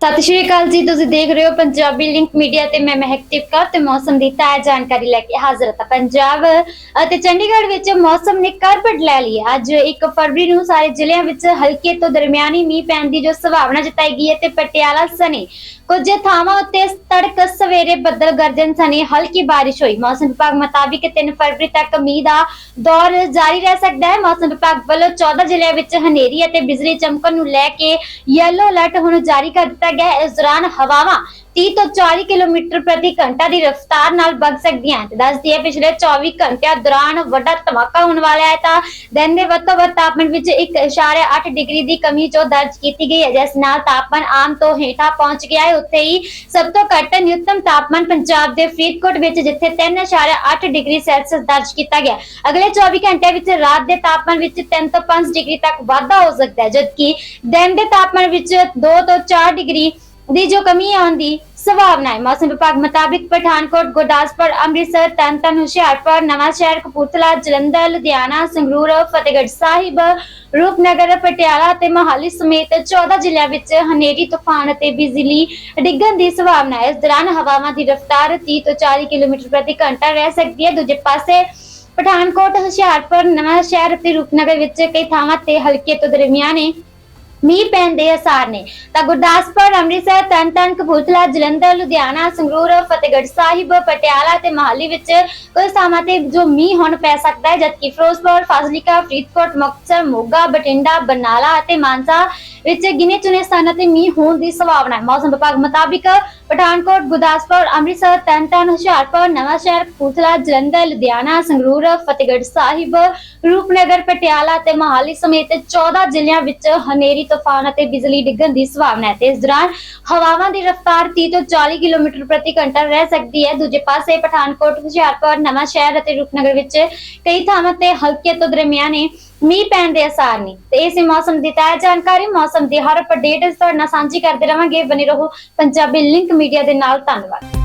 ਸਤਿ ਸ਼੍ਰੀ ਅਕਾਲ ਜੀ, ਤੁਸੀਂ ਦੇਖ ਰਹੇ ਹੋ ਪੰਜਾਬੀ ਲਿੰਕ ਮੀਡੀਆ ਤੇ ਮੈਂ ਮਹਿਕਦੀਪ ਕੌਰ ਤੇ ਮੌਸਮ ਦੀ ਤਾਜ਼ਾ ਜਾਣਕਾਰੀ ਲੈ ਕੇ ਹਾਜ਼ਰ ਹਾਂ ਪੰਜਾਬ ਅਤੇ ਚੰਡੀਗੜ੍ਹ ਵਿੱਚ ਮੌਸਮ ਨੇ ਕਰਵਟ ਲੈ ਲਈ ਅੱਜ 1 ਫਰਵਰੀ ਨੂੰ ਸਾਰੇ ਜ਼ਿਲ੍ਹਿਆਂ ਵਿੱਚ ਹਲਕੇ ਤੋਂ ਦਰਮਿਆਨੀ ਮੀਂਹ ਪੈਣ ਦੀ ਜੋ ਸੰਭਾਵਨਾ ਜਤਾਈ ਗਈ ਹੈ ਤੇ ਪਟਿਆਲਾ ਸਣੇ ਕੁਝ ਥਾਵਾਂ ਉੱਤੇ ਤੜਕ ਸਵੇਰੇ ਬੱਦਲ ਗਰਜਨ ਸਣੇ ਹਲਕੀ ਬਾਰਿਸ਼ ਹੋਈ। ਮੌਸਮ ਵਿਭਾਗ ਮੁਤਾਬਿਕ 3 ਫਰਵਰੀ ਤੱਕ ਮੀਂਹ ਦਾ ਦੌਰ ਜਾਰੀ ਰਹਿ ਸਕਦਾ ਹੈ। ਮੌਸਮ ਵਿਭਾਗ ਵੱਲੋਂ 14 ਜ਼ਿਲ੍ਹਿਆਂ ਵਿੱਚ ਹਨੇਰੀ ਅਤੇ ਬਿਜਲੀ ਚਮਕਣ ਨੂੰ ਲੈ ਕੇ ਯੈਲੋ ਅਲਰਟ ਹੁਣ ਜਾਰੀ ਕਰ ਦਿੱਤਾ ਗਿਆ ਹੈ ਇਸ ਦੌਰਾਨ ਹਵਾਵਾਂ 30 ਤੋਂ 40 ਕਿਲੋਮੀਟਰ ਪ੍ਰਤੀ ਘੰਟਾ ਦੀ ਰਫ਼ਤਾਰ ਨਾਲ ਵਗ ਸਕਦੀਆਂ ਹਨ। ਦੱਸਦੀ ਹੈ, ਪਿਛਲੇ 24 ਘੰਟਿਆਂ ਦੌਰਾਨ ਵੱਡਾ ਧਮਾਕਾ ਹੋਣ ਵਾਲਾ ਹੈ ਤਾਂ ਦਿਨ ਦੇ ਵੱਧ ਤੋਂ ਵੱਧ ਤਾਪਮਾਨ ਵਿੱਚ 1.8 ਡਿਗਰੀ ਦੀ ਕਮੀ ਜੋ ਦਰਜ ਕੀਤੀ ਗਈ ਹੈ, ਜਿਸ ਨਾਲ ਤਾਪਮਾਨ ਆਮ ਤੋਂ ਹੇਠਾਂ ਪਹੁੰਚ ਗਿਆ ਹੈ। ਉੱਥੇ ਹੀ ਸਭ ਤੋਂ ਘੱਟ ਨਿਊਨਤਮ ਤਾਪਮਾਨ ਪੰਜਾਬ ਦੇ ਫਰੀਦਕੋਟ ਵਿੱਚ, ਜਿੱਥੇ 3.8 ਡਿਗਰੀ ਸੈਲਸੀਅਸ ਦਰਜ ਕੀਤਾ ਗਿਆ। ਅਗਲੇ 24 ਘੰਟਿਆਂ ਵਿੱਚ ਰਾਤ ਦੇ ਤਾਪਮਾਨ ਵਿੱਚ 3 ਤੋਂ 5 ਡਿਗਰੀ ਤੱਕ ਵਾਧਾ ਹੋ ਸਕਦਾ ਹੈ, ਜਦਕਿ ਦਿਨ ਦੇ ਤਾਪਮਾਨ ਵਿੱਚ 2 ਤੋਂ 4 ਡਿਗਰੀ ਦੀ ਜੋ ਕਮੀ ਆਉਣ ਦੀ ਸੰਭਾਵਨਾ ਹੈ। ਮੌਸਮ ਵਿਭਾਗ ਮੁਤਾਬਿਕ ਪਠਾਨਕੋਟ, ਗੁਰਦਾਸਪੁਰ, ਅੰਮ੍ਰਿਤਸਰ, ਤਰਨਤਾਰਨ, ਹੁਸ਼ਿਆਰਪੁਰ ਨਵਾਂ ਕਪੂਰਥਲਾ, ਜਲੰਧਰ, ਲੁਧਿਆਣਾ, ਸੰਗਰੂਰ, ਫਤਿਹਗੜ੍ਹ ਸਾਹਿਬ, ਰੂਪਨਗਰ, ਪਟਿਆਲਾ ਤੇ ਮੋਹਾਲੀ ਸਮੇਤ 14 ਜ਼ਿਲ੍ਹਿਆਂ ਵਿੱਚ ਹਨੇਰੀ, ਤੂਫਾਨ ਅਤੇ ਬਿਜਲੀ ਡਿੱਗਣ ਦੀ ਸੰਭਾਵਨਾ ਹੈ। ਇਸ ਦੌਰਾਨ ਹਵਾਵਾਂ ਦੀ ਰਫ਼ਤਾਰ 30 ਤੋਂ 40 ਕਿਲੋਮੀਟਰ ਪ੍ਰਤੀ ਘੰਟਾ ਰਹਿ ਸਕਦੀ ਹੈ। ਦੂਜੇ ਪਾਸੇ ਪਠਾਨਕੋਟ, ਹੁਸ਼ਿਆਰਪੁਰ ਨਵਾਂ ਸ਼ਹਿਰ ਅਤੇ ਰੂਪਨਗਰ ਵਿੱਚ ਕਈ ਥਾਵਾਂ ਤੇ ਹਲਕੇ ਤੋਂ ਦਰਮਿਆਨੇ ਮੀਂਹ ਪੈਣ ਦੇ ਅਸਾਰ ਨੇ। ਤਾਂ ਗੁਰਦਾਸਪੁਰ, ਅੰਮ੍ਰਿਤਸਰ ਤਰਨਤਾਰਨ ਕਪੂਰਥਲਾ, ਜਲੰਧਰ, ਲੁਧਿਆਣਾ, ਸੰਗਰੂਰ, ਫਤਿਹਗੜ੍ਹ ਸਾਹਿਬ, ਪਟਿਆਲਾ ਤੇ ਮੋਹਾਲੀ ਵਿੱਚ ਕੁਝ ਥਾਵਾਂ ਤੇ ਜੋ ਮੀਂਹ ਹੁਣ ਪੈ ਸਕਦਾ ਹੈ, ਜਦਕਿ ਫਿਰੋਜ਼ਪੁਰ, ਫਾਜ਼ਿਲਕਾ, ਫਰੀਦਕੋਟ, ਮੁਕਤਸਰ, ਮੋਗਾ, ਬਠਿੰਡਾ, ਬਰਨਾਲਾ ਅਤੇ ਮਾਨਸਾ ਵਿੱਚ ਗਿਨੇ ਚੁਣੇ ਸਥਾਨਾਂ ਤੇ ਮੀਂਹ ਹੋਣ ਦੀ ਸੰਭਾਵਨਾ ਹੈ। ਮੌਸਮ ਵਿਭਾਗ ਮੁਤਾਬਿਕ ਪਠਾਨਕੋਟ, ਗੁਰਦਾਸਪੁਰ, ਅੰਮ੍ਰਿਤਸਰ, ਤਰਨਤਾਰਨ, ਹੁਸ਼ਿਆਰਪੁਰ ਨਵਾਂ ਕਪੂਰਥਲਾ, ਜਲੰਧਰ, ਲੁਧਿਆਣਾ, ਸੰਗਰੂਰ, ਫਤਿਹਗੜ੍ਹ ਸਾਹਿਬ, ਰੂਪਨਗਰ, ਪਟਿਆਲਾ ਤੇ ਮੋਹਾਲੀ ਸਮੇਤ 14 ਜ਼ਿਲ੍ਹਿਆਂ ਵਿੱਚ ਹਨੇਰੀ, ਤੂਫਾਨ ਅਤੇ ਬਿਜਲੀ ਡਿੱਗਣ ਦੀ ਸੰਭਾਵਨਾ ਹੈ। ਤੇ ਇਸ ਦੌਰਾਨ ਹਵਾਵਾਂ ਦੀ ਰਫ਼ਤਾਰ 30 ਤੋਂ 40 ਕਿਲੋਮੀਟਰ ਪ੍ਰਤੀ ਘੰਟਾ ਰਹਿ ਸਕਦੀ ਹੈ। ਦੂਜੇ ਪਾਸੇ ਪਠਾਨਕੋਟ, ਹੁਸ਼ਿਆਰਪੁਰ ਨਵਾਂ ਸ਼ਹਿਰ ਅਤੇ ਰੂਪਨਗਰ ਵਿੱਚ ਕਈ ਥਾਵਾਂ ਤੇ ਹਲਕੇ ਤੋਂ ਦਰਮਿਆਨੇ ਮੀਂਹ ਪੈਣ ਦੇ ਅਸਾਰ ਨੇ ਤੇ ਇਸੇ ਮੌਸਮ ਦੀ ਤਾਜ਼ਾ ਜਾਣਕਾਰੀ ਮੌਸਮ ਦੀ ਹਰ ਅਪਡੇਟ ਤੁਹਾਡੇ ਨਾਲ ਸਾਂਝੀ ਕਰਦੇ ਰਵਾਂਗੇ। ਬਨੇ ਰਹੋ ਪੰਜਾਬੀ ਲਿੰਕ ਮੀਡੀਆ ਦੇ ਨਾਲ। ਧੰਨਵਾਦ।